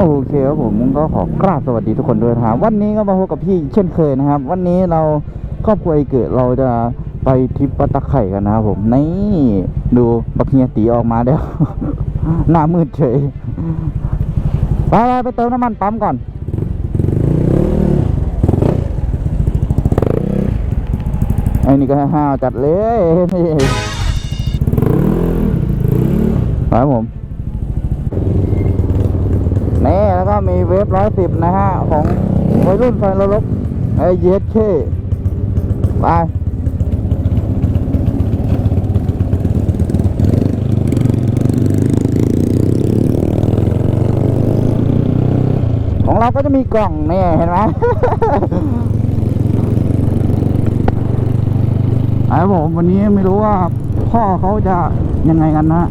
โอเคครับผมก็ขอกราบสวัสดีทุกคนด้วยนะครับวันนี้ก็มาพบกับพี่เช่นเคยนะครับ วันนี้เราครอบครัวไอเกิดเราจะไปทริปปตะไข่กันนะครับผมนี่ดูบักเฮียตีออกมาแล้ว หน้ามืดเฉยไปไปไปเติมน้ำมันปั๊มก่อนไอ้นี่ก็ห้าวจัดเลยนี่ไปครับผม นี่แล้วก็มีเวฟร้อยสิบนะฮะ ของวัยรุ่นไฟระลบไอเยสเคไปของเราก็จะมีกล่องนี่เห็นไหมไอ้ผมวันนี้ไม่รู้ว่าพ่อเขาจะยังไงกันนะ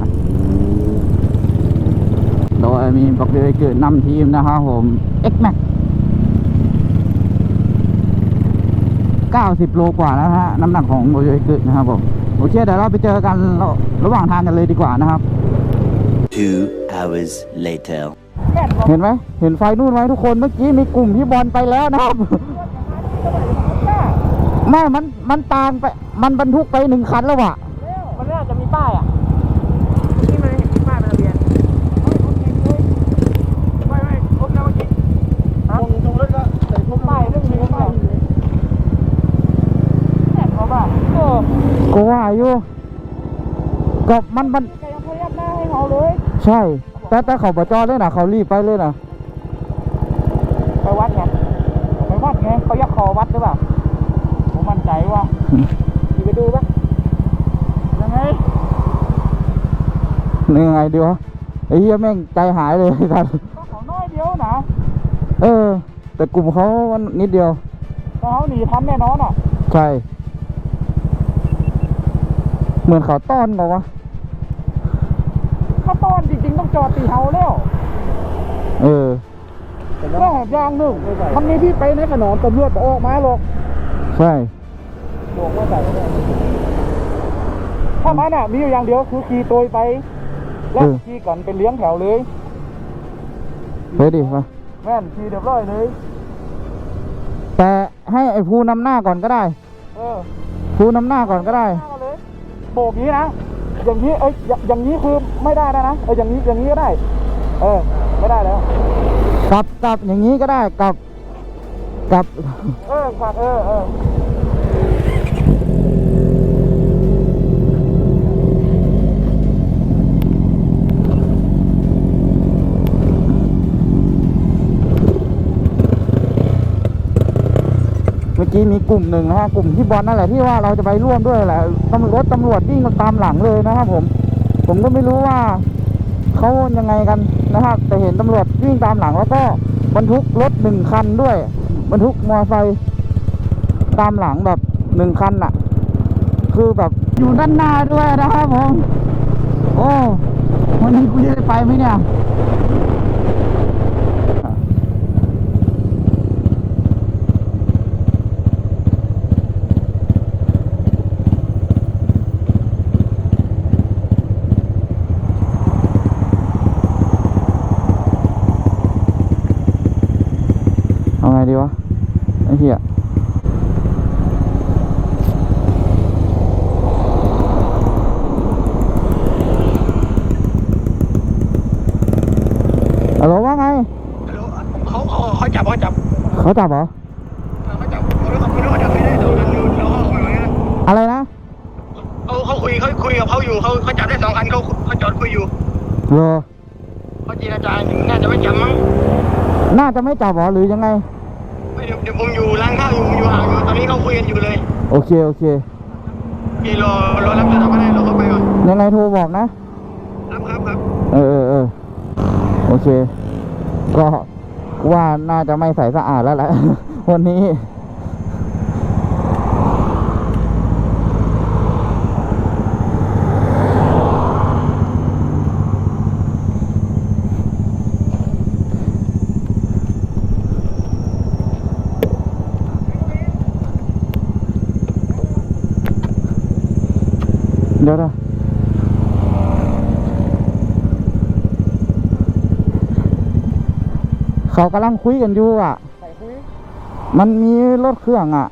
ดยมีบอกเลยเกิดนำทีมนะครับผม X Max 90 โลกว่าแล้วฮะ น้ำหนักของโบยเกิดนะครับผมโอเคเดี๋ยวเราไปเจอกันระระหว่างทางกันเลยดีกว่านะครับ Two hours later. เห็นไหมเห็นไฟนู่นไหมทุกคนเมื่อกี้มีกลุ่มพี่บอลไปแล้วนะครับไม่มันมันตามไป มันบรรทุกไปหนึ่งคันแล้วอะมันน่าจะมีป้ายอะนี่มันเห็นป้ายเป็นทะเบียนไม่ไม่ครบแล้วเมื่อกี้ฮะตรงรถก็ใส่ครบป้ายเรื่องนี้ป้ายแอบเขาป่ะเออ ก็ว่า อยู่ก็มันมันแกยังพยักหน้าให้เขาเลย ใช่ แต่แต่เขาบจอเลยนะเขารีบไปเลยนะไปวัดไงไปวัดไงเขายักคอวัดหรือเปล่าผมมั่นใจว่าขี่ไปดูปะยังไงยังไงดีวะไอ้เหี้ยแม่งใจหายเลยไอ้สัสก็เขาน้อยเดียวนะเออ แต่กลุ่มเขามันนิดเดียวแต่เขาหนีทันแน่นอนอะ ใช่ เหมือนเขาต้อนกันวะถ้าต้อนจริงๆต้องจอดตีเฮาแล้ว เออก็แหบยางหนึ่งมันมีที่ไปในขนอมตำรวจออกมาหรอกใช่บอกว่าใส่ถ้ามันอะมีอยู่อย่างเดียวคือขี่ตัวไป แล้วเออขี่ก่อนเป็นเลี้ยงแถวเลยเฮ้ยดิมาแม่นขี่เรียบร้อยเลย แต่ให้ไอ้ผู้นำหน้าก่อนก็ได้ เออผู้นำหน้าก่อนก็ได้หน้ามาเลย โบกนี้นะ อย่างนี้เอ้ยอย่าอย่างนี้คือไม่ได้แล้วนะเอออย่างนี้อย่างนี้ก็ได้ เออ ไม่ได้แล้วกลับกลับอย่างนี้ก็ได้กลับกลับ เออฝากเออเออ กี้มีกลุ่มหนึ่งนะฮะกลุ่มที่บอลนั่นแหละที่ว่าเราจะไปร่วมด้วยแหละตำรวจตำรวจวิ่งตามหลังเลยนะครับผม ผมก็ไม่รู้ว่าเขายังไงกันนะครับแต่เห็นตำรวจวิ่งตามหลังแล้วก็บรรทุกรถหนึ่งคันด้วย บรรทุกมอเตอร์ไซค์ตามหลังแบบหนึ่งคันน่ะคือแบบอยู่ด้านหน้าด้วยนะครับผม โอ้วันนี้กูจะได้ไปไหมเนี่ย เอาไงดีวะ ไอ้เหี้ยฮัลโหลว่าไง เขาเขาเขาจับเขาจับเขาจับเหรอเขาจับเขาเขาไม่รู้เขาจับไม่ได้เราเราเราเขาคุยนะอะไรนะเขาเขาคุยเขาคุยกับเขาอยู่เขาเขาจับได้สองคันเขาเขาจอดคุยอยู่เหรอเขาเจรจาน่าจะไม่จับมั้งน่าจะไม่จับเหรอหรือยังไงไม่เดี๋ยวเดี๋ยวผมอยู่ร้านข้าวอยู่ผมอยู่ห่างอยู่ตอนนี้เขาคุยกันอยู่เลยโอเค โอเคกี่รอรอรับโทรศัพท์ก็ได้รอเข้าไปก่อนยังไงโทรบอกนะรับครับครับเออเออเออโอเค ก็ว่าน่าจะไม่ใส่สะอาดแล้วแหละ วันนี้ เดี๋ยวนะเขากำลังคุยกันอยู่อะใส่คุยมันมีรถเครื่องอะ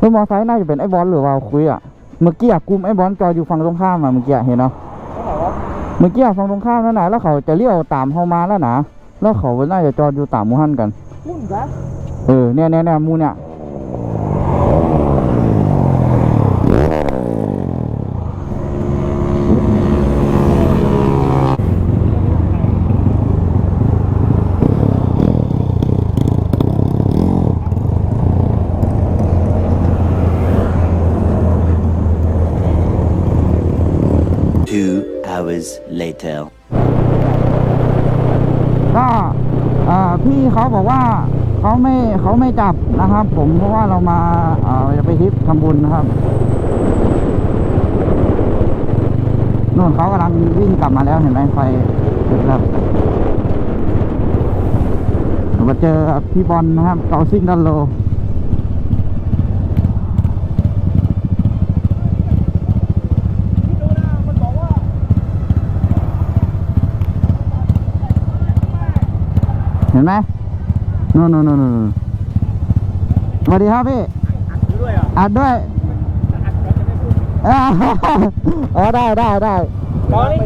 รถมอเตอร์ไซค์น่าจะเป็นไอ้บอลหรือว่าคุยอะ เมื่อกี้อะกลุ่มไอ้บอลจอดอยู่ฝั่งตรงข้ามอะเมื่อกี้อะเห็นเนาะเท่าไหร่วะเมื่อกี้อะฝั่งตรงข้ามนั่นนะแล้วเขาจะเลี้ยวตามเข้ามาแล้วนะแล้วเขาน่าจะจอดอยู่ตามหมูฮันกันหุ้นซะเออเนี่ยเนี่ยเนี่ยหมูเนี่ย Two hours later. ก็พี่เขาบอกว่าเขาไม่เขาไม่จับนะครับ ผมเพราะว่าเรามาจะไปทริปทำบุญนะครับนู่นเขากำลังวิ่งกลับมาแล้วเห็นไหมไฟติดแล้วเรามาเจอพี่บอลนะครับเกาซิ่งดันโล ดูนะมันบอกว่า เห็นไหมนู่นนู่นนู่นนู่นสวัสดีครับพี่ดูด้วยอะอัดด้วยอัดเราจะไม่พูดอ่าอ๋อได้ได้ได้ตอนนี้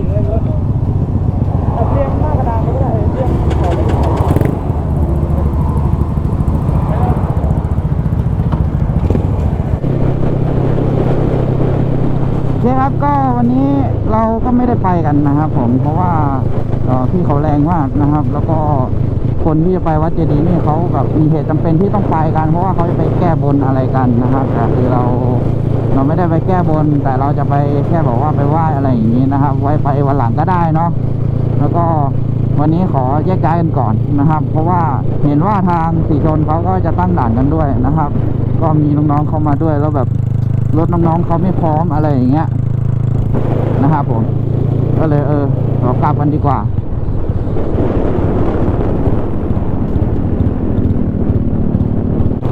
เอาเรียงหน้ากระดานไปก็ได้เรียงต่อเลยโอเคครับก็วันนี้เราก็ไม่ได้ไปกันนะครับ ผมเพราะว่าเอ่อพี่เขาแรงมากนะครับ แล้วก็ คนที่จะไปวัดเจดีย์นี่เขาแบบมีเหตุจำเป็นที่ต้องไปกัน เพราะว่าเขาจะไปแก้บนอะไรกันนะครับแต่คือเราเราไม่ได้ไปแก้บน แต่เราจะไปแค่บอกว่าไปไหว้อะไรอย่างนี้นะครับ ไว้ไปวันหลังก็ได้เนาะแล้วก็วันนี้ขอแยกย้ายกันก่อนนะครับ เพราะว่าเห็นว่าทางสีชนเขาก็จะตั้งด่านกันด้วยนะครับ ก็มีน้องๆเข้ามาด้วยแล้วแบบรถน้องๆเขาไม่พร้อมอะไรอย่างเงี้ยนะครับผม ก็เลยเออเรากลับกันดีกว่า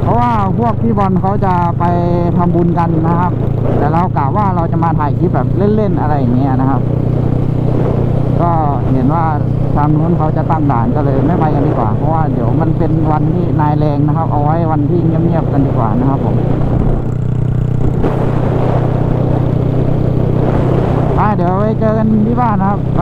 เพ ราะว่าพวกพี่บอลเขาจะไปทำบุญกันนะครับ แต่เรากะว่าเราจะมาถ่ายคลิปแบบเล่นๆอะไรอย่างเงี้ยนะครับ ก็เห็นว่าทางนู้นเขาจะตั้งด่านก็เลยไม่ไปกันดีกว่า เพราะว่าเดี๋ยวมันเป็นวันที่นายแรงนะครับ เอาไว้วันที่เงียบๆกันดีกว่านะครับผมไปเดี๋ยวไปเจอกันที่บ้านนะครับไป